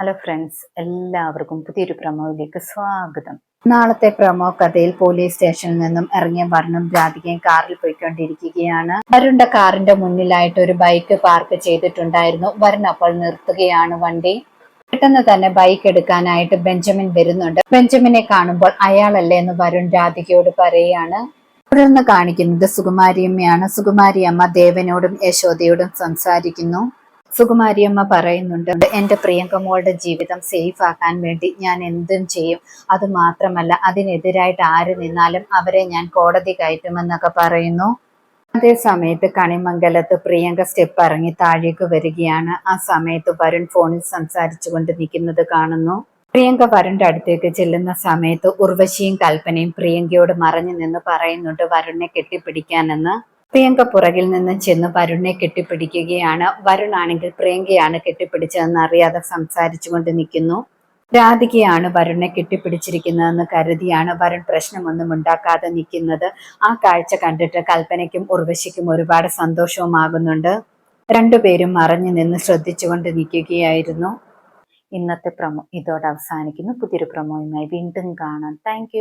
Hello friends എല്ലാവർക്കും പുതിയൊരു പ്രമോയിലേക്ക് സ്വാഗതം. നാളത്തെ പ്രമോ കഥയിൽ പോലീസ് സ്റ്റേഷനിൽ നിന്നും ഇറങ്ങിയ വർണം രാധികയും കാറിൽ പോയിക്കൊണ്ടിരിക്കുകയാണ്. വരുണ്ട കാറിന്റെ മുന്നിലായിട്ട് ഒരു ബൈക്ക് പാർക്ക് ചെയ്തിട്ടുണ്ടായിരുന്നു. വരുൺ അപ്പോൾ നിർത്തുകയാണ് വണ്ടി. പെട്ടെന്ന് തന്നെ ബൈക്ക് എടുക്കാനായിട്ട് ബെഞ്ചമിൻ വരുന്നുണ്ട്. ബെഞ്ചമിനെ കാണുമ്പോൾ അയാളല്ലേ എന്ന് വരുൺ രാധികയോട് പറയുകയാണ് തുടർന്ന് കാണിക്കുന്നത് സുകുമാരിയമ്മയാണ്. സുകുമാരിയമ്മ ദേവനോടും യശോദയോടും സംസാരിക്കുന്നു. സുകുമാരിയമ്മ പറയുന്നുണ്ട് എന്റെ പ്രിയങ്ക മോളുടെ ജീവിതം സേഫ് ആക്കാൻ വേണ്ടി ഞാൻ എന്തും ചെയ്യും. അത് മാത്രമല്ല അതിനെതിരായിട്ട് ആര് നിന്നാലും അവരെ ഞാൻ കോടതി കയറ്റുമെന്നൊക്കെ പറയുന്നു. അതേ സമയത്ത് കണിമംഗലത്ത് പ്രിയങ്ക സ്റ്റെപ്പ് ഇറങ്ങി താഴേക്ക് വരികയാണ്. ആ സമയത്ത് വരുൺ ഫോണിൽ സംസാരിച്ചുകൊണ്ട് നിൽക്കുന്നത് കാണുന്നു. പ്രിയങ്ക വരുണിന്റെ അടുത്തേക്ക് ചെല്ലുന്ന സമയത്ത് ഉർവശിയും കൽപ്പനയും പ്രിയങ്കയോട് മറഞ്ഞു നിന്ന് പറയുന്നുണ്ട് വരുണിനെ കെട്ടിപ്പിടിക്കാനെന്ന്. പ്രിയങ്ക പുറകിൽ നിന്ന് ചെന്ന് വരുണിനെ കെട്ടിപ്പിടിക്കുകയാണ്. വരുൺ ആണെങ്കിൽ പ്രിയങ്കയാണ് കെട്ടിപ്പിടിച്ചതെന്ന് അറിയാതെ സംസാരിച്ചുകൊണ്ട് നിൽക്കുന്നു. രാധികയാണ് വരുണിനെ കെട്ടിപ്പിടിച്ചിരിക്കുന്നതെന്ന് കരുതിയാണ് വരുൺ പ്രശ്നമൊന്നും ഉണ്ടാക്കാതെ നിൽക്കുന്നത്. ആ കാഴ്ച കണ്ടിട്ട് കൽപ്പനയ്ക്കും ഉർവശിക്കും ഒരുപാട് സന്തോഷവുമാകുന്നുണ്ട്. രണ്ടുപേരും മറഞ്ഞു നിന്ന് ശ്രദ്ധിച്ചുകൊണ്ട് നിൽക്കുകയായിരുന്നു. ഇന്നത്തെ പ്രമോ ഇതോടെ അവസാനിക്കുന്നു. പുതിയൊരു പ്രമോയുമായി വീണ്ടും കാണാം. താങ്ക്